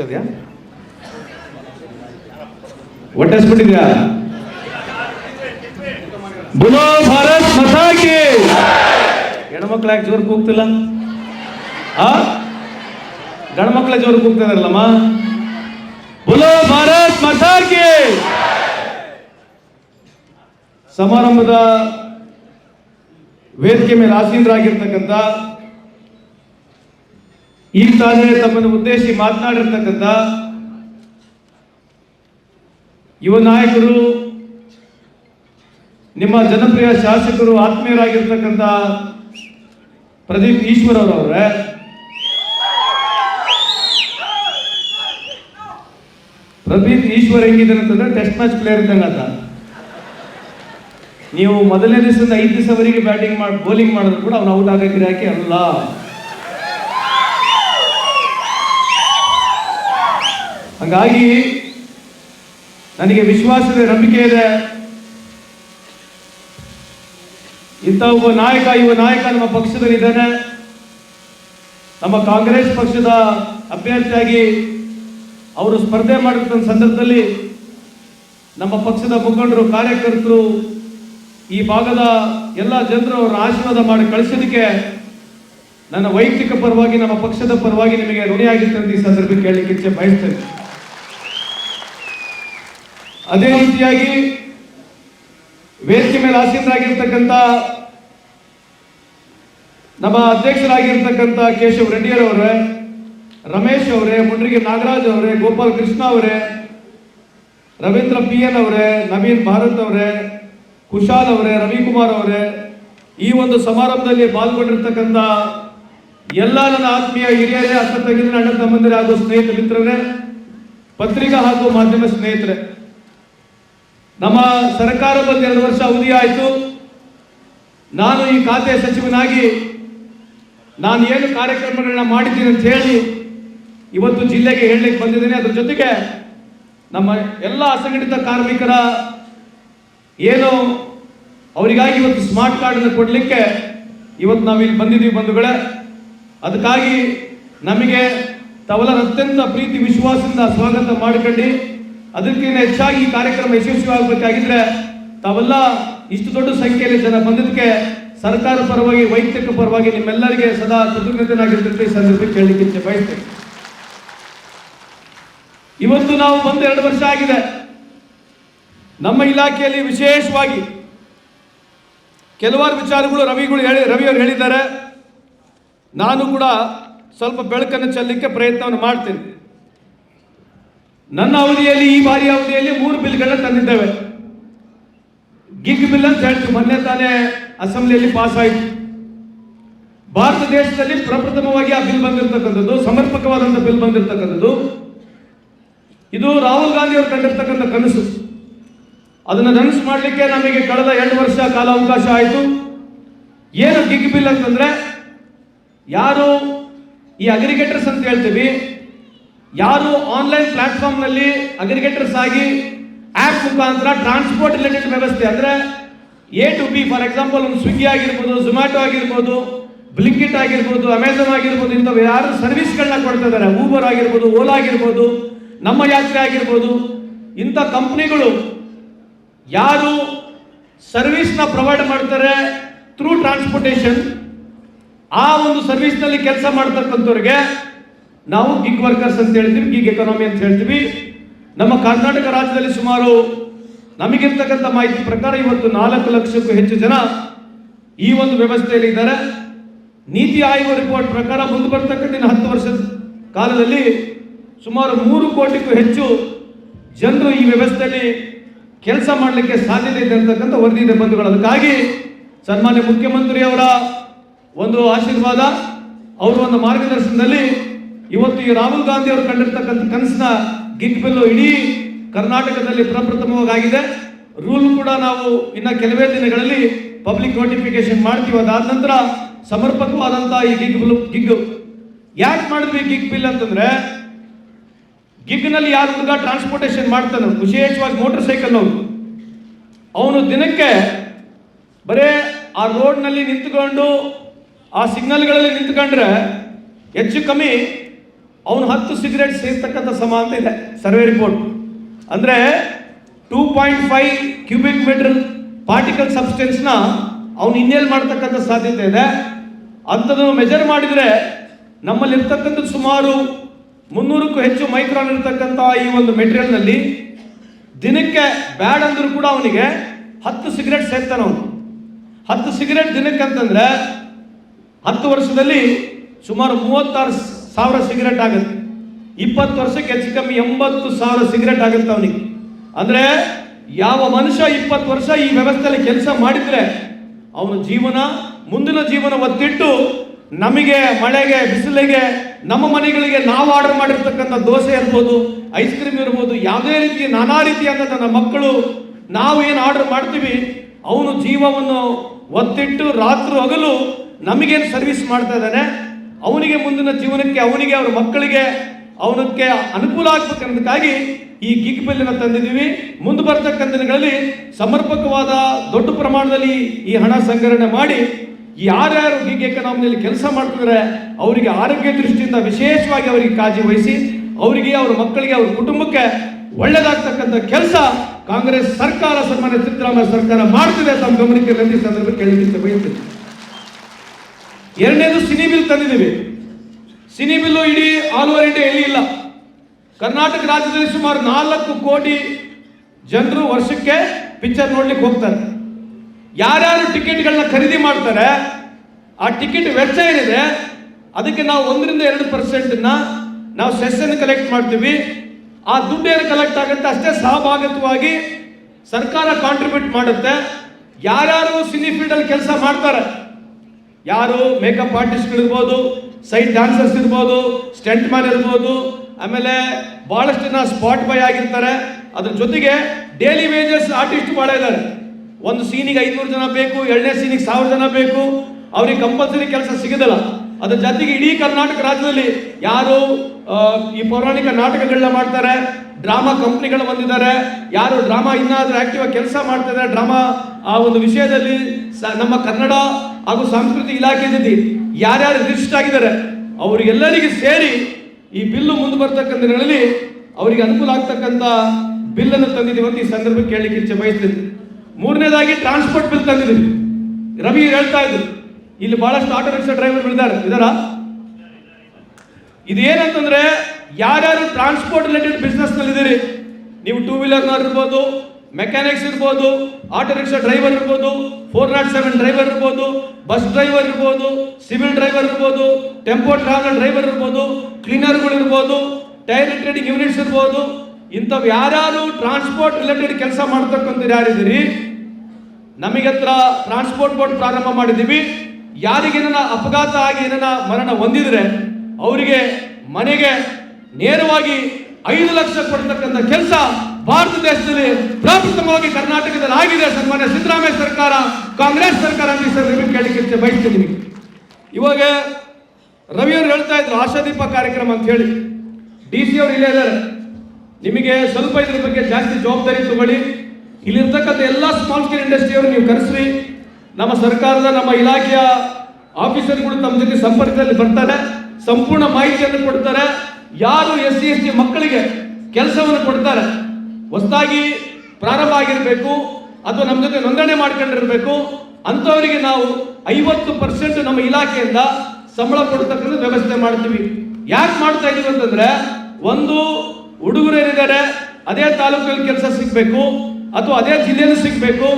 ಸದ್ಯಾ ಹೊಟ್ಟೆ ಹಸ್ಬಿಟ್ಟಿದ್ಯಾ ಬುಲೋ ಭಾರತ್ ಮಸಾಕಿ ಹೆಣ್ಮಕ್ಳು ಯಾಕೆ ಜೋರು ಕೂಗ್ತಿಲ್ಲ? ಆ? ಗಂಡ್ಮಕ್ಳ ಜೋರು ಕೂಗ್ತಿದಾರಲ್ಲಮ್ಮ ಬುಲೋ ಭಾರತ್ ಮಸಾಕಿ ಸಮಾರಂಭದ ವೇದಿಕೆ ಮೇಲೆ ಆಸೀನರಾಗಿರ್ತಕ್ಕಂಥ ಈಗ ತಾನೇ ತಮ್ಮನ್ನು ಉದ್ದೇಶಿಸಿ ಮಾತನಾಡಿರ್ತಕ್ಕಂಥ ಯುವ ನಾಯಕರು, ನಿಮ್ಮ ಜನಪ್ರಿಯ ಶಾಸಕರು, ಆತ್ಮೀಯರಾಗಿರ್ತಕ್ಕಂಥ ಪ್ರದೀಪ್ ಈಶ್ವರ್ ಅವರವ್ರೆ ಪ್ರದೀಪ್ ಈಶ್ವರ್ ಹೆಂಗಿದ್ದಾರೆ ಅಂತಂದ್ರೆ ಟೆಸ್ಟ್ ಮ್ಯಾಚ್ ಪ್ಲೇಯರ್ ಇದ್ದಂಗ ನೀವು ಮೊದಲನೇ ದಿವಸದಿಂದ ಐದು ದಿವಸವರೆಗೆ ಬ್ಯಾಟಿಂಗ್ ಮಾಡಿ ಬೌಲಿಂಗ್ ಮಾಡಿದ್ರು ಕೂಡ ಅವ್ನು ಔಟ್ ಆಗಕ್ಕೆ ಅಲ್ಲ. ಹಾಗಾಗಿ ನನಗೆ ವಿಶ್ವಾಸದ ನಂಬಿಕೆ ಇದೆ. ಇಂಥ ಒಬ್ಬ ನಾಯಕ ಯುವ ನಾಯಕ ನಮ್ಮ ಪಕ್ಷದಲ್ಲಿ ಇದ್ದಾನೆ ನಮ್ಮ ಕಾಂಗ್ರೆಸ್ ಪಕ್ಷದ ಅಭ್ಯರ್ಥಿಯಾಗಿ ಅವರು ಸ್ಪರ್ಧೆ ಮಾಡಿರ್ತಕ್ಕಂಥ ಸಂದರ್ಭದಲ್ಲಿ ನಮ್ಮ ಪಕ್ಷದ ಮುಖಂಡರು, ಕಾರ್ಯಕರ್ತರು ಈ ಭಾಗದ ಎಲ್ಲ ಜನರು ಅವರ ಆಶೀರ್ವಾದ ಮಾಡಿ ಕಳಿಸೋದಕ್ಕೆ ನನ್ನ ವೈಯಕ್ತಿಕ ಪರವಾಗಿ, ನಮ್ಮ ಪಕ್ಷದ ಪರವಾಗಿ ನಿಮಗೆ ಋಣಿಯಾಗಿರ್ತಂತ ಈ ಸಂದರ್ಭಕ್ಕೆ ಹೇಳಲಿಕ್ಕೆ ಇಚ್ಛೆ ಬಯಸ್ತೇನೆ. ಅದೇ ರೀತಿಯಾಗಿ ವೇದಿಕೆ ಮೇಲೆ ಆಸೀನರಾಗಿರ್ತಕ್ಕಂಥ ನಮ್ಮ ಅಧ್ಯಕ್ಷರಾಗಿರ್ತಕ್ಕಂಥ ಕೇಶವ್ ರೆಡ್ಡಿಯರವರೇ ರಮೇಶ್ ಅವರೇ ಮುಂಡ್ರಿಗೆ ನಾಗರಾಜ್ ಅವರೇ, ಗೋಪಾಲ್ ಕೃಷ್ಣ ಅವರೇ, ರವೀಂದ್ರ ಪಿ ಎನ್ ಅವರೇ, ನವೀನ್ ಭಾರತ್ ಅವರೇ, ಕುಶಾಲ್ ಅವರೇ, ರವಿಕುಮಾರ್ ಅವರೇ, ಈ ಒಂದು ಸಮಾರಂಭದಲ್ಲಿ ಪಾಲ್ಗೊಂಡಿರ್ತಕ್ಕಂಥ ಎಲ್ಲ ನನ್ನ ಆತ್ಮೀಯ ಹಿರಿಯರೇ, ಅಕ್ಕ ಅಣ್ಣ ತಮ್ಮಂದಿರೇ ಹಾಗೂ ಸ್ನೇಹಿತ ಮಿತ್ರರೇ, ಪತ್ರಿಕಾ ಹಾಗೂ ಮಾಧ್ಯಮ ಸ್ನೇಹಿತರೆ ನಮ್ಮ ಸರ್ಕಾರ ಬಂದು ಎರಡು ವರ್ಷ ಅವಧಿ ಆಯಿತು. ನಾನು ಈ ಖಾತೆ ಸಚಿವನಾಗಿ ನಾನು ಏನು ಕಾರ್ಯಕ್ರಮಗಳನ್ನ ಮಾಡಿದ್ದೀನಿ ಅಂತ ಹೇಳಿ ಇವತ್ತು ಜಿಲ್ಲೆಗೆ ಹೇಳಲಿಕ್ಕೆ ಬಂದಿದ್ದೇನೆ. ಅದ್ರ ಜೊತೆಗೆ ನಮ್ಮ ಎಲ್ಲ ಅಸಂಘಟಿತ ಕಾರ್ಮಿಕರ ಏನು ಅವರಿಗಾಗಿ ಇವತ್ತು ಸ್ಮಾರ್ಟ್ ಕಾರ್ಡನ್ನು ಕೊಡಲಿಕ್ಕೆ ಇವತ್ತು ನಾವು ಇಲ್ಲಿ ಬಂದಿದ್ದೀವಿ ಬಂಧುಗಳೇ. ಅದಕ್ಕಾಗಿ ನಮಗೆ ತವಲರ ಅತ್ಯಂತ ಪ್ರೀತಿ, ವಿಶ್ವಾಸದಿಂದ ಸ್ವಾಗತ ಮಾಡ್ಕೊಂಡು ಅದಕ್ಕಿಂತ ಹೆಚ್ಚಾಗಿ ಈ ಕಾರ್ಯಕ್ರಮ ಯಶಸ್ವಿಯಾಗಬೇಕಾಗಿದ್ರೆ ತಾವೆಲ್ಲ ಇಷ್ಟು ದೊಡ್ಡ ಸಂಖ್ಯೆಯಲ್ಲಿ ಜನ ಬಂದಿದ್ದಕ್ಕೆ ಸರ್ಕಾರ ಪರವಾಗಿ, ವೈಯಕ್ತಿಕ ಪರವಾಗಿ ನಿಮ್ಮೆಲ್ಲರಿಗೆ ಸದಾ ಕೃತಜ್ಞತೆನಾಗಿರ್ತಕ್ಕಂಥ ಈ ಸಂದರ್ಭಕ್ಕೆ ಕೇಳಲಿಕ್ಕೆ ಇಚ್ಛೆ ಬಯಸ್ತೇನೆ. ಇವತ್ತು ನಾವು ಬಂದು ಎರಡು ವರ್ಷ ಆಗಿದೆ. ನಮ್ಮ ಇಲಾಖೆಯಲ್ಲಿ ವಿಶೇಷವಾಗಿ ಕೆಲವಾರು ವಿಚಾರಗಳು ರವಿಗಳು ಹೇಳಿ, ರವಿಯವರು ಹೇಳಿದ್ದಾರೆ. ನಾನು ಕೂಡ ಸ್ವಲ್ಪ ಬೆಳಕನ್ನು ಚೆಲ್ಲಲಿಕ್ಕೆ ಪ್ರಯತ್ನವನ್ನು ಮಾಡ್ತೇನೆ. ನನ್ನ ಅವಧಿಯಲ್ಲಿ, ಈ ಬಾರಿ ಅವಧಿಯಲ್ಲಿ ಮೂರು ಬಿಲ್ಗಳನ್ನ ತಂದಿದ್ದೇವೆ. ಗಿಗ್ ಬಿಲ್ ಅಂತ ಹೇಳ್ತೀವಿ. ಮೊನ್ನೆ ತಾನೇ ಅಸೆಂಬ್ಲಿಯಲ್ಲಿ ಪಾಸ್ ಆಯಿತು ಭಾರತ ದೇಶದಲ್ಲಿ ಪ್ರಪ್ರಥಮವಾಗಿ ಆ ಬಿಲ್ ಬಂದಿರತಕ್ಕಂಥದ್ದು, ಸಮರ್ಪಕವಾದಂಥ ಬಿಲ್ ಬಂದಿರತಕ್ಕಂಥದ್ದು. ಇದು ರಾಹುಲ್ ಗಾಂಧಿ ಅವರು ಕಂಡಿರ್ತಕ್ಕಂಥ ಕನಸು. ಅದನ್ನು ನನಸು ಮಾಡಲಿಕ್ಕೆ ನಮಗೆ ಕಳೆದ ಎರಡು ವರ್ಷ ಕಾಲಾವಕಾಶ ಆಯಿತು. ಏನು ಗಿಗ್ ಬಿಲ್ ಅಂತಂದ್ರೆ, ಯಾರು ಈ ಅಗ್ರಿಗೇಟರ್ಸ್ ಅಂತ ಹೇಳ್ತೀವಿ ಯಾರು ಆನ್ಲೈನ್ ಪ್ಲಾಟ್ಫಾರ್ಮ್ನಲ್ಲಿ ಅಗ್ರಿಗೇಟರ್ಸ್ ಆಗಿ ಆ್ಯಪ್ ಮುಖಾಂತರ ಟ್ರಾನ್ಸ್ಪೋರ್ಟ್ ರಿಲೇಟೆಡ್ ವ್ಯವಸ್ಥೆ ಅಂದರೆ A to B for example ಒಂದು ಸ್ವಿಗ್ಗಿ ಆಗಿರ್ಬೋದು ಝೊಮ್ಯಾಟೊ ಆಗಿರ್ಬೋದು ಬ್ಲಿಂಕಿಟ್ ಆಗಿರ್ಬೋದು ಅಮೆಝಾನ್ ಆಗಿರ್ಬೋದು, ಇಂಥವು ಯಾರು ಸರ್ವಿಸ್ಗಳನ್ನ ಕೊಡ್ತಾ ಇದ್ದಾರೆ? ಊಬರ್ ಆಗಿರ್ಬೋದು ಓಲಾ ಆಗಿರ್ಬೋದು, ನಮ್ಮ ಯಾತ್ರೆ ಆಗಿರ್ಬೋದು, ಇಂಥ ಕಂಪ್ನಿಗಳು ಯಾರು ಸರ್ವಿಸ್ನ ಪ್ರೊವೈಡ್ ಮಾಡ್ತಾರೆ ಥ್ರೂ ಟ್ರಾನ್ಸ್ಪೋರ್ಟೇಷನ್ ಆ ಒಂದು ಸರ್ವಿಸ್ನಲ್ಲಿ ಕೆಲಸ ಮಾಡ್ತಕ್ಕಂಥವ್ರಿಗೆ ನಾವು ಗಿಗ್ ವರ್ಕರ್ಸ್ ಅಂತ ಹೇಳ್ತೀವಿ ಗಿಗ್ ಎಕಾನಮಿ ಅಂತ ಹೇಳ್ತೀವಿ. ನಮ್ಮ ಕರ್ನಾಟಕ ರಾಜ್ಯದಲ್ಲಿ ಸುಮಾರು ನಮಗಿರ್ತಕ್ಕಂಥ ಮಾಹಿತಿ ಪ್ರಕಾರ ಇವತ್ತು ನಾಲ್ಕು ಲಕ್ಷಕ್ಕೂ ಹೆಚ್ಚು ಜನ ಈ ಒಂದು ವ್ಯವಸ್ಥೆಯಲ್ಲಿ ಇದ್ದಾರೆ. ನೀತಿ ಆಯೋಗ ರಿಪೋರ್ಟ್ ಪ್ರಕಾರ ಮುಂದೆ ಬರ್ತಕ್ಕಂಥ ಹತ್ತು ವರ್ಷದ ಕಾಲದಲ್ಲಿ ಸುಮಾರು ಮೂರು ಕೋಟಿಗೂ ಹೆಚ್ಚು ಜನರು ಈ ವ್ಯವಸ್ಥೆಯಲ್ಲಿ ಕೆಲಸ ಮಾಡಲಿಕ್ಕೆ ಸಾಧ್ಯತೆ ಇದೆ ಅಂತಕ್ಕಂಥ ವರದಿ ಇದೆ ಬಂಧುಗಳು. ಅದಕ್ಕಾಗಿ ಸನ್ಮಾನ್ಯ ಮುಖ್ಯಮಂತ್ರಿಯವರ ಒಂದು ಆಶೀರ್ವಾದ, ಅವರ ಒಂದು ಮಾರ್ಗದರ್ಶನದಲ್ಲಿ ಇವತ್ತು ಈ ರಾಹುಲ್ ಗಾಂಧಿ ಅವರು ಕಂಡಿರ್ತಕ್ಕಂಥ ಕನಸಿನ ಗಿಗ್ ಬಿಲ್ಲು ಇಡೀ ಕರ್ನಾಟಕದಲ್ಲಿ ಪ್ರಪ್ರಥಮವಾಗಿದೆ. ರೂಲ್ ಕೂಡ ನಾವು ಇನ್ನ ಕೆಲವೇ ದಿನಗಳಲ್ಲಿ ಪಬ್ಲಿಕ್ ನೋಟಿಫಿಕೇಶನ್ ಮಾಡ್ತೀವಿ. ಅದಾದ ನಂತರ ಸಮರ್ಪಕವಾದಂತಹ ಈ ಗಿಗ್ ಬಿಲ್ ಗಿಗ್ ಯಾಕೆ ಮಾಡಿದ್ವಿ ಗಿಗ್ ಬಿಲ್ ಅಂತಂದ್ರೆ ಗಿಗ್ನಲ್ಲಿ ಯಾರು ಹುಡುಗ ಟ್ರಾನ್ಸ್ಪೋರ್ಟೇಷನ್ ಮಾಡ್ತಾನೆ ವಿಶೇಷವಾಗಿ ಮೋಟರ್ ಸೈಕಲ್ ಅವನು ಅವನು ದಿನಕ್ಕೆ ಬರೇ ಆ ರೋಡ್ನಲ್ಲಿ ನಿಂತ್ಕೊಂಡು, ಆ ಸಿಗ್ನಲ್ಗಳಲ್ಲಿ ನಿಂತ್ಕೊಂಡ್ರೆ ಹೆಚ್ಚು ಕಮ್ಮಿ ಅವನು ಹತ್ತು ಸಿಗರೇಟ್ ಸೇರ್ತಕ್ಕಂಥ ಸಮ ಅಂತ ಇದೆ. ಸರ್ವೆ ರಿಪೋರ್ಟ್ ಅಂದ್ರೆ two point five cubic metre particle ಸಬ್ಸ್ಟೆನ್ಸ್ನ ಅವನು ಇನ್ನೇಲ್ ಮಾಡ್ತಕ್ಕಂಥ ಸಾಧ್ಯತೆ ಇದೆ. ಅಂಥದನ್ನು ಮೆಜರ್ ಮಾಡಿದರೆ ನಮ್ಮಲ್ಲಿ ಇರ್ತಕ್ಕಂಥ ಸುಮಾರು ಮುನ್ನೂರಕ್ಕೂ ಹೆಚ್ಚು ಮೈಕ್ರಾನ್ ಇರತಕ್ಕಂಥ ಈ ಒಂದು ಮೆಟೀರಿಯಲ್ನಲ್ಲಿ ದಿನಕ್ಕೆ ಬ್ಯಾಡ್ ಅಂದರೂ ಕೂಡ ಅವನಿಗೆ ಹತ್ತು ಸಿಗರೇಟ್ ಸೇರ್ತಾನೆ ಅವನು. ಹತ್ತು ಸಿಗರೇಟ್ ದಿನಕ್ಕೆ ಅಂತಂದ್ರೆ ಹತ್ತು ವರ್ಷದಲ್ಲಿ ಸುಮಾರು ಮೂವತ್ತಾರು ಸಾವಿರ ಸಿಗರೆಟ್ ಆಗುತ್ತೆ. ಇಪ್ಪತ್ತು ವರ್ಷಕ್ಕೆ ಹೆಚ್ಚು ಕಮ್ಮಿ ಎಂಬತ್ತು ಸಾವಿರ ಸಿಗರೇಟ್ ಆಗುತ್ತೆ ಅವನಿಗೆ. ಅಂದ್ರೆ ಯಾವ ಮನುಷ್ಯ ಇಪ್ಪತ್ತು ವರ್ಷ ಈ ವ್ಯವಸ್ಥೆಯಲ್ಲಿ ಕೆಲಸ ಮಾಡಿದ್ರೆ ಅವನ ಜೀವನ, ಮುಂದಿನ ಜೀವನ ಒತ್ತಿಟ್ಟು ನಮಗೆ ಮಳೆಗೆ, ಬಿಸಿಲಿಗೆ, ನಮ್ಮ ಮನೆಗಳಿಗೆ ನಾವು ಆರ್ಡರ್ ಮಾಡಿರ್ತಕ್ಕಂಥ ದೋಸೆ ಇರ್ಬೋದು, ಐಸ್ ಕ್ರೀಮ್ ಇರ್ಬೋದು, ಯಾವುದೇ ರೀತಿ ನಾನಾ ರೀತಿಯಾದ ನನ್ನ ಮಕ್ಕಳು ನಾವು ಏನು ಆರ್ಡರ್ ಮಾಡ್ತೀವಿ, ಅವನು ಜೀವವನ್ನು ಒತ್ತಿಟ್ಟು ರಾತ್ರಿ ಹಗಲು ನಮಗೇನು ಸರ್ವಿಸ್ ಮಾಡ್ತಾ ಇದ್ದಾನೆ? ಅವನಿಗೆ ಮುಂದಿನ ಜೀವನಕ್ಕೆ, ಅವನಿಗೆ ಅವರ ಮಕ್ಕಳಿಗೆ ಅವನಕ್ಕೆ ಅನುಕೂಲ ಆಗ್ಬೇಕನ್ನೋದಕ್ಕಾಗಿ ಈ ಗಿಗ್ ಬಿಲ್ಲನ್ನು ತಂದಿದ್ದೀವಿ. ಮುಂದೆ ಬರ್ತಕ್ಕಂಥ ದಿನಗಳಲ್ಲಿ ಸಮರ್ಪಕವಾದ ದೊಡ್ಡ ಪ್ರಮಾಣದಲ್ಲಿ ಈ ಹಣ ಸಂಗ್ರಹಣೆ ಮಾಡಿ ಯಾರ್ಯಾರು ಗಿಗ್ ಎಕನಾಮಿನಲ್ಲಿ ಕೆಲಸ ಮಾಡ್ತಿದ್ರೆ, ಅವರಿಗೆ ಆರೋಗ್ಯ ದೃಷ್ಟಿಯಿಂದ ವಿಶೇಷವಾಗಿ ಅವರಿಗೆ ಕಾಳಜಿ ವಹಿಸಿ, ಅವರಿಗೆ ಅವ್ರ ಮಕ್ಕಳಿಗೆ, ಅವ್ರ ಕುಟುಂಬಕ್ಕೆ ಒಳ್ಳೆದಾಗ್ತಕ್ಕಂಥ ಕೆಲಸ ಕಾಂಗ್ರೆಸ್ ಸರ್ಕಾರ, ಸನ್ಮಾನ್ಯ ಸಿದ್ದರಾಮಯ್ಯ ಸರ್ಕಾರ ಮಾಡ್ತಿದೆ. ತಮ್ಮ ಗಮನಕ್ಕೆ ರಂದಿ ಸಂದರ್ಭ ಕೇಳಲಿಕ್ಕೆ ಬಯಸ್ತೀನಿ ಎರಡನೇದು ಸಿನಿ ಬಿಲ್ ತಂದಿದ್ದೀವಿ. ಸಿನಿ ಬಿಲ್ಲು ಇಡೀ ಆಲ್ ಓವರ್ ಇಂಡಿಯಾ ಎಲ್ಲಿ ಇಲ್ಲ. ಕರ್ನಾಟಕ ರಾಜ್ಯದಲ್ಲಿ ಸುಮಾರು ನಾಲ್ಕು ಕೋಟಿ ಜನರು ವರ್ಷಕ್ಕೆ ಪಿಕ್ಚರ್ ನೋಡ್ಲಿಕ್ಕೆ ಹೋಗ್ತಾರೆ. ಯಾರ್ಯಾರು ಟಿಕೆಟ್ಗಳನ್ನ ಖರೀದಿ ಮಾಡ್ತಾರೆ, ಆ ಟಿಕೆಟ್ ವೆಚ್ಚ ಏನಿದೆ, ಅದಕ್ಕೆ ನಾವು ಒಂದರಿಂದ ಎರಡು ಪರ್ಸೆಂಟನ್ನ ನಾವು ಸೆಸ್ಸನ್ನು ಕಲೆಕ್ಟ್ ಮಾಡ್ತೀವಿ. ಆ ದುಡ್ಡು ಏನು ಕಲೆಕ್ಟ್ ಆಗುತ್ತೆ, ಅಷ್ಟೇ ಸಹಭಾಗಿತ್ವವಾಗಿ ಸರ್ಕಾರ ಕಾಂಟ್ರಿಬ್ಯೂಟ್ ಮಾಡುತ್ತೆ. ಯಾರ್ಯಾರು ಸಿನಿ ಫೀಲ್ಡಲ್ಲಿ ಕೆಲಸ ಮಾಡ್ತಾರೆ ಯಾರು ಮೇಕಪ್ ಆರ್ಟಿಸ್ಟ್ಗಳಿರ್ಬೋದು ಸೈಡ್ ಡಾನ್ಸರ್ಸ್ ಇರ್ಬೋದು ಸ್ಟೆಂಟ್ ಮ್ಯಾನ್ ಇರ್ಬೋದು, ಆಮೇಲೆ ಭಾಳಷ್ಟು ಜನ ಸ್ಪಾಟ್ ಬಾಯ್ ಆಗಿರ್ತಾರೆ. ಅದ್ರ ಜೊತೆಗೆ ಡೈಲಿ ವೇಜಸ್ ಆರ್ಟಿಸ್ಟ್ ಭಾಳ ಇದ್ದಾರೆ ಒಂದು ಸೀನಿಗೆ ಐನೂರು ಜನ ಬೇಕು, ಎರಡನೇ ಸೀನಿಗೆ ಸಾವಿರ ಜನ ಬೇಕು. ಅವ್ರಿಗೆ ಕಂಪಲ್ಸರಿ ಕೆಲಸ ಸಿಗೋದಿಲ್ಲ. ಅದ್ರ ಜೊತೆಗೆ ಇಡೀ ಕರ್ನಾಟಕ ರಾಜ್ಯದಲ್ಲಿ ಯಾರು ಈ ಪೌರಾಣಿಕ ನಾಟಕಗಳನ್ನ ಮಾಡ್ತಾರೆ ಡ್ರಾಮಾ ಕಂಪ್ನಿಗಳು ಬಂದಿದ್ದಾರೆ. ಯಾರು ಡ್ರಾಮಾ ಇನ್ನಾದ್ರೂ ಆಕ್ಟಿವ್ ಕೆಲಸ ಮಾಡ್ತಿದ್ದಾರೆ ಡ್ರಾಮಾ ಆ ಒಂದು ವಿಷಯದಲ್ಲಿ ನಮ್ಮ ಕನ್ನಡ ಹಾಗೂ ಸಾಂಸ್ಕೃತಿಕ ಇಲಾಖೆಯಲ್ಲಿ ಯಾರ್ಯಾರು ರಿಜಿಸ್ಟರ್ ಆಗಿದ್ದಾರೆ, ಅವರಿಗೆಲ್ಲರಿಗೆ ಸೇರಿ ಈ ಬಿಲ್ಲು ಮುಂದೆ ಬರ್ತಕ್ಕಂಥ ದಿನಗಳಲ್ಲಿ ಅವರಿಗೆ ಅನುಕೂಲ ಆಗ್ತಕ್ಕಂಥ ಬಿಲ್ಲನ್ನು ತಂದಿದ್ದೀವಿ ಅಂತ ಈ ಸಂದರ್ಭಕ್ಕೆ ಕೇಳಲಿಕ್ಕೆ ಇಚ್ಛೆ ಬಯಸ್ತೀನಿ. ಮೂರನೇದಾಗಿ ಟ್ರಾನ್ಸ್ಪೋರ್ಟ್ ಬಿಲ್ ತಂದಿದ್ದೀವಿ. ರವಿ ಹೇಳ್ತಾ ಇದ್ರು, ಇಲ್ಲಿ ಬಹಳಷ್ಟು ಆಟೋ ರಿಕ್ಷಾ ಡ್ರೈವರ್ ಇದ್ದಾರೆ ಇದಾರಾ? ಇದೇನಂತಂದ್ರೆ ಯಾರ್ಯಾರು ಟ್ರಾನ್ಸ್ಪೋರ್ಟ್ ರಿಲೇಟೆಡ್ ಬಿಸ್ನೆಸ್ನಲ್ಲಿ ಇದ್ದೀರಿ ನೀವು ಟೂ ವೀಲರ್ನವ್ರು ಇರ್ಬೋದು ಮೆಕ್ಯಾನಿಕ್ಸ್ ಇರ್ಬೋದು ಆಟೋ ರಿಕ್ಷಾ ಡ್ರೈವರ್ ಇರ್ಬೋದು ಫೋರ್ ನಾಟ್ ಸೆವೆನ್ ಡ್ರೈವರ್ ಇರ್ಬೋದು ಬಸ್ ಡ್ರೈವರ್ ಇರ್ಬೋದು ಸಿವಿಲ್ ಡ್ರೈವರ್ ಇರ್ಬೋದು ಟೆಂಪೋ ಟ್ರಾವೆಲ್ ಡ್ರೈವರ್ ಇರ್ಬೋದು ಕ್ಲೀನರ್ಗಳು ಇರ್ಬೋದು ಟೈರ್ ಟ್ರೇಡಿಂಗ್ ಯೂನಿಟ್ಸ್ ಇರ್ಬೋದು, ಇಂಥವು ಯಾರು ಟ್ರಾನ್ಸ್ಪೋರ್ಟ್ ರಿಲೇಟೆಡ್ ಕೆಲಸ ಮಾಡ್ತಕ್ಕಂಥ ಯಾರಿದ್ದೀರಿ? ನಮಗೆ ಹತ್ರ ಟ್ರಾನ್ಸ್ಪೋರ್ಟ್ ಬೋರ್ಡ್ ಪ್ರಾರಂಭ ಮಾಡಿದ್ದೀವಿ. ಯಾರಿಗೇನ ಅಪಘಾತ ಆಗಿ ಏನಾರ ಮರಣ ಹೊಂದಿದ್ರೆ ಅವರಿಗೆ ಮನೆಗೆ ನೇರವಾಗಿ ಐದು ಲಕ್ಷ ಕೊಡ್ತಕ್ಕಂಥ ಕೆಲಸ ಭಾರತ ದೇಶದಲ್ಲಿ ಪ್ರಪ್ರಥಮವಾಗಿ ಕರ್ನಾಟಕದಲ್ಲಿ ಆಗಿದೆ ಸನ್ಮಾನ್ಯ ಸಿದ್ದರಾಮಯ್ಯ ಸರ್ಕಾರ. ಕಾಂಗ್ರೆಸ್ ಸರ್ಕಾರ ನಿಮಗೆ ಕೇಳಲಿಕ್ಕೆ ಬಯಸ್ತೀನಿ. ಇವಾಗ ರವಿಯವರು ಹೇಳ್ತಾ ಇದ್ರು ಆಶಾದೀಪ ಕಾರ್ಯಕ್ರಮ ಅಂತ ಹೇಳಿ. ಡಿ ಸಿ ಅವರು ಇಲ್ಲೇ ಇದ್ದಾರೆ. ನಿಮಗೆ ಸ್ವಲ್ಪ ಇದ್ರ ಬಗ್ಗೆ ಜಾಸ್ತಿ ಜವಾಬ್ದಾರಿ ತಗೊಳ್ಳಿ. ಇಲ್ಲಿರ್ತಕ್ಕಂಥ ಎಲ್ಲ ಸ್ಮಾಲ್ ಸ್ಕೇಲ್ ಇಂಡಸ್ಟ್ರಿಯವರು ನೀವು ಕರೆಸ್ರಿ. ನಮ್ಮ ಸರ್ಕಾರದ, ನಮ್ಮ ಇಲಾಖೆಯ ಆಫೀಸರ್ಗಳು ತಮ್ಮ ಜೊತೆ ಸಂಪರ್ಕದಲ್ಲಿ ಬರ್ತಾರೆ. ಸಂಪೂರ್ಣ ಮಾಹಿತಿಯನ್ನು ಕೊಡ್ತಾರೆ. ಯಾರು ಎಸ್ ಸಿ, ಎಸ್ ಟಿ ಮಕ್ಕಳಿಗೆ ಕೆಲಸವನ್ನು ಕೊಡ್ತಾರೆ. ಹೊಸದಾಗಿ ಪ್ರಾರಂಭ ಆಗಿರಬೇಕು ಅಥವಾ ನಮ್ಮ ಜೊತೆ ನೋಂದಣಿ ಮಾಡ್ಕೊಂಡಿರಬೇಕು, ಅಂಥವರಿಗೆ ನಾವು ಐವತ್ತು ಪರ್ಸೆಂಟ್ ನಮ್ಮ ಇಲಾಖೆಯಿಂದ ಸಂಬಳ ಕೊಡ್ತಕ್ಕಂಥ ವ್ಯವಸ್ಥೆ ಮಾಡ್ತೀವಿ. ಯಾಕೆ ಮಾಡ್ತಾ ಇದೀವಿ ಅಂತಂದ್ರೆ, ಒಂದು ಹುಡುಗರು ಏನಿದ್ದಾರೆ ಅದೇ ತಾಲೂಕಲ್ಲಿ ಕೆಲಸ ಸಿಗಬೇಕು, ಅಥವಾ ಅದೇ ಜಿಲ್ಲೆಯಲ್ಲಿ ಸಿಗಬೇಕು,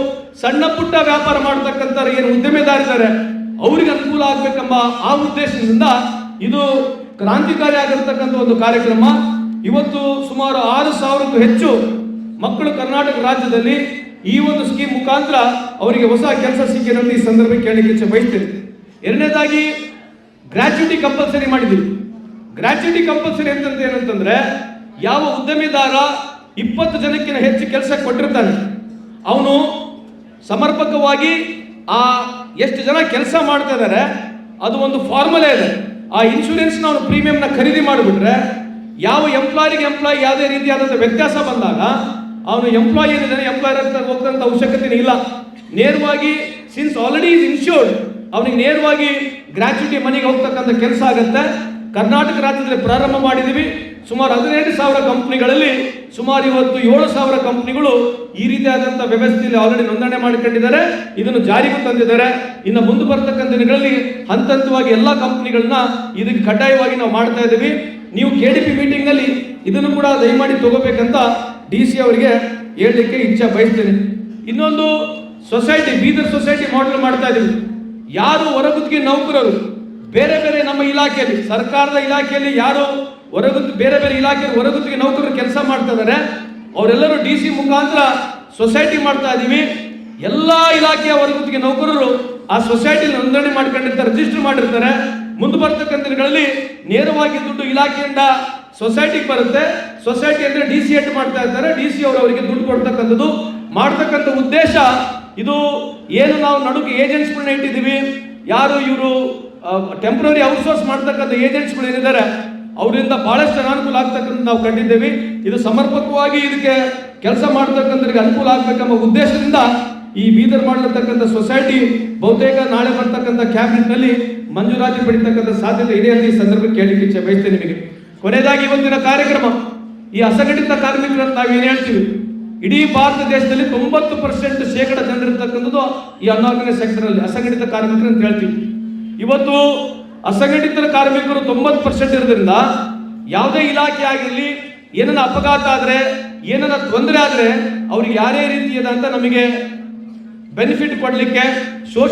ಸಣ್ಣ ಪುಟ್ಟ ವ್ಯಾಪಾರ ಮಾಡ್ತಕ್ಕಂಥ ಏನು ಉದ್ಯಮೆದಾರಿದ್ದಾರೆ ಅವರಿಗೆ ಅನುಕೂಲ ಆಗ್ಬೇಕೆಂಬ ಆ ಉದ್ದೇಶದಿಂದ ಇದು ಕ್ರಾಂತಿಕಾರಿ ಆಗಿರ್ತಕ್ಕಂಥ ಒಂದು ಕಾರ್ಯಕ್ರಮ. ಇವತ್ತು ಸುಮಾರು ಆರು ಸಾವಿರಕ್ಕೂ ಹೆಚ್ಚು ಮಕ್ಕಳು ಕರ್ನಾಟಕ ರಾಜ್ಯದಲ್ಲಿ ಈ ಒಂದು ಸ್ಕೀಮ್ ಮುಖಾಂತರ ಅವರಿಗೆ ಹೊಸ ಕೆಲಸ ಸಿಕ್ಕಿರೋದು ಈ ಸಂದರ್ಭ ಕೇಳಲಿಕ್ಕೆ ಬಯಸ್ತೇನೆ. ಎರಡನೇದಾಗಿ ಗ್ರಾಚ್ಯುಟಿ ಕಂಪಲ್ಸರಿ ಮಾಡಿದ್ದೀವಿ. ಗ್ರಾಚ್ಯುಟಿ ಕಂಪಲ್ಸರಿ ಅಂತಂದ್ರೆ ಏನಂತಂದ್ರೆ, ಯಾವ ಉದ್ಯಮಿದಾರ ಇಪ್ಪತ್ತು ಜನಕ್ಕಿಂತ ಹೆಚ್ಚು ಕೆಲಸ ಕೊಟ್ಟಿರ್ತಾನೆ, ಅವನು ಸಮರ್ಪಕವಾಗಿ ಆ ಎಷ್ಟು ಜನ ಕೆಲಸ ಮಾಡ್ತಾ ಇದ್ದಾರೆ ಅದು ಒಂದು ಫಾರ್ಮುಲಾ ಇದೆ. ಆ ಇನ್ಶೂರೆನ್ಸ್ ನಾವು ಪ್ರೀಮಿಯಂನ ಖರೀದಿ ಮಾಡಿಬಿಟ್ರೆ, ಯಾವ ಎಂಪ್ಲಾಯಿಗೆ ಎಂಪ್ಲಾಯಿ ಯಾವುದೇ ರೀತಿಯಾದಂಥ ವ್ಯತ್ಯಾಸ ಬಂದಾಗ ಅವನು ಎಂಪ್ಲಾಯಿ ಏನಿದ್ದಾನೆ ಎಂಪ್ಲಾಯರ್ ಅಂತ ಹೋಗ್ತಂತ ಅವಶ್ಯಕತೆ ಇಲ್ಲ. ನೇರವಾಗಿ ಸಿನ್ಸ್ ಆಲ್ರೆಡಿ ಇಸ್ ಇನ್ಶೂರ್ಡ್ ಅವನಿಗೆ ನೇರವಾಗಿ ಗ್ರಾಚ್ಯುಟಿ ಮನೆಗೆ ಹೋಗ್ತಕ್ಕಂಥ ಕೆಲಸ ಆಗುತ್ತೆ. ಕರ್ನಾಟಕ ರಾಜ್ಯದಲ್ಲಿ ಪ್ರಾರಂಭ ಮಾಡಿದ್ದೀವಿ. ಸುಮಾರು ಹದಿನೈದು ಸಾವಿರ ಕಂಪ್ನಿಗಳಲ್ಲಿ ಸುಮಾರು ಇವತ್ತು ಏಳು ಸಾವಿರ ಕಂಪ್ನಿಗಳು ಈ ರೀತಿಯಾದಂಥ ವ್ಯವಸ್ಥೆಯಲ್ಲಿ ಆಲ್ರೆಡಿ ನೋಂದಣಿ ಮಾಡಿಕೊಂಡಿದ್ದಾರೆ. ಇದನ್ನು ಜಾರಿಗೂ ತಂದಿದ್ದಾರೆ. ಇನ್ನು ಮುಂದೆ ಬರ್ತಕ್ಕಂಥ ದಿನಗಳಲ್ಲಿ ಹಂತ ಹಂತವಾಗಿ ಎಲ್ಲ ಕಂಪ್ನಿಗಳನ್ನ ಇದಕ್ಕೆ ಕಡ್ಡಾಯವಾಗಿ ನಾವು ಮಾಡ್ತಾ ಇದ್ದೀವಿ. ನೀವು ಕೆ ಡಿ ಪಿ ಮೀಟಿಂಗ್ನಲ್ಲಿ ಇದನ್ನು ಕೂಡ ದಯಮಾಡಿ ತಗೋಬೇಕಂತ ಡಿ ಸಿ ಅವರಿಗೆ ಹೇಳಲಿಕ್ಕೆ ಇಚ್ಛೆ ಬಯಸ್ತೇನೆ. ಇನ್ನೊಂದು ಸೊಸೈಟಿ ಬೀದರ್ ಸೊಸೈಟಿ ಮಾಡೆಲ್ ಮಾಡ್ತಾ ಇದ್ದೀವಿ ಯಾರು ಹೊರಗುತ್ತಿಗೆ ನೌಕರರು, ಬೇರೆ ಬೇರೆ ನಮ್ಮ ಇಲಾಖೆಯಲ್ಲಿ, ಸರ್ಕಾರದ ಇಲಾಖೆಯಲ್ಲಿ ಯಾರು ಹೊರಗುತ್ತಿ ಬೇರೆ ಬೇರೆ ಇಲಾಖೆಯಲ್ಲಿ ಹೊರಗುತ್ತಿಗೆ ನೌಕರರು ಕೆಲಸ ಮಾಡ್ತಾ ಇದ್ದಾರೆ ಅವರೆಲ್ಲರೂ ಡಿ ಸಿ ಮುಖಾಂತರ ಸೊಸೈಟಿ ಮಾಡ್ತಾ ಇದ್ದೀವಿ ಎಲ್ಲ ಇಲಾಖೆಯ ಹೊರಗುತ್ತಿಗೆ ನೌಕರರು ಆ ಸೊಸೈಟಿ ನೋಂದಣಿ ಮಾಡ್ಕೊಂಡಿರ್ತಾರೆ ರಿಜಿಸ್ಟರ್ ಮಾಡಿರ್ತಾರೆ. ಮುಂದೆ ಬರ್ತಕ್ಕಂಥ ದಿನಗಳಲ್ಲಿ ನೇರವಾಗಿ ದುಡ್ಡು ಇಲಾಖೆಯಿಂದ ಸೊಸೈಟಿಗೆ ಬರುತ್ತೆ. ಸೊಸೈಟಿ ಅಂದ್ರೆ ಡಿ ಸಿ ಎಟ್ ಮಾಡ್ತಾ ಇದ್ದಾರೆ. ಡಿ ಸಿ ಅವರು ಅವರಿಗೆ ದುಡ್ಡು ಕೊಡ್ತಕ್ಕಂಥದ್ದು. ಮಾಡ್ತಕ್ಕಂಥ ಉದ್ದೇಶ ಇದು ಏನು ನಾವು ನಡುಗೆ ಏಜೆಂಟ್ಸ್ಗಳನ್ನ ಇಟ್ಟಿದ್ದೀವಿ. ಯಾರು ಇವರು ಟೆಂಪ್ರರಿ ಔಟ್ಸೋರ್ಸ್ ಮಾಡ್ತಕ್ಕಂಥ ಏಜೆಂಟ್ಸ್ಗಳು ಏನಿದ್ದಾರೆ, ಅವರಿಂದ ಬಹಳಷ್ಟು ಅನಾನುಕೂಲ ಆಗ್ತಕ್ಕಂಥ ನಾವು ಕಂಡಿದ್ದೇವೆ. ಇದು ಸಮರ್ಪಕವಾಗಿ ಇದಕ್ಕೆ ಕೆಲಸ ಮಾಡ್ತಕ್ಕಂಥವ್ರಿಗೆ ಅನುಕೂಲ ಆಗ್ಬೇಕೆಂಬ ಉದ್ದೇಶದಿಂದ ಈ ಬೀದರ್ ಮಾಡಿರ್ತಕ್ಕಂಥ ಸೊಸೈಟಿ ಬಹುತೇಕ ನಾಳೆ ಬರ್ತಕ್ಕಂಥ ಕ್ಯಾಬಿನೆಟ್ನಲ್ಲಿ ಮಂಜೂರಾತಿ ಪಡಿತಕ್ಕಂಥ ಸಾಧ್ಯತೆ ಇದೆ ಅಂತ ಈ ಸಂದರ್ಭಕ್ಕೆ ಕೇಳಲಿಕ್ಕೆ ಬಯಸ್ತೇನೆ ನಿಮಗೆ. ಕೊನೆಯದಾಗಿ ಇವತ್ತಿನ ಕಾರ್ಯಕ್ರಮ. ಈ ಅಸಂಘಟಿತ ನಾವು ಏನ್ ಹೇಳ್ತೀವಿ? ಇಡೀ ಭಾರತ ದೇಶದಲ್ಲಿ ತೊಂಬತ್ತು ಪರ್ಸೆಂಟ್ ಶೇಕಡ ಜನರಿರ್ತಕ್ಕಂಥದ್ದು ಈ ಅನ್ಆರ್ಗನೈಸ್ ಸೆಕ್ಟರ್ ಅಲ್ಲಿ ಅಸಂಘಟಿತ ಕಾರ್ಮಿಕರು ಅಂತ ಹೇಳ್ತೀವಿ. ಇವತ್ತು ಅಸಂಘಟಿತ ಕಾರ್ಮಿಕರು ತೊಂಬತ್ತು ಪರ್ಸೆಂಟ್ ಇರೋದ್ರಿಂದ ಯಾವುದೇ ಇಲಾಖೆ ಆಗಿರಲಿ, ಏನನ್ನ ಅಪಘಾತ ಆದ್ರೆ, ಏನನ್ನ ತೊಂದರೆ ಆದ್ರೆ ಅವ್ರಿಗೆ ಯಾರೇ ಅಂತ ನಮಗೆ ಬೆನಿಫಿಟ್ ಕೊಡಲಿಕ್ಕೆ ಸೋಷಿಯಲ್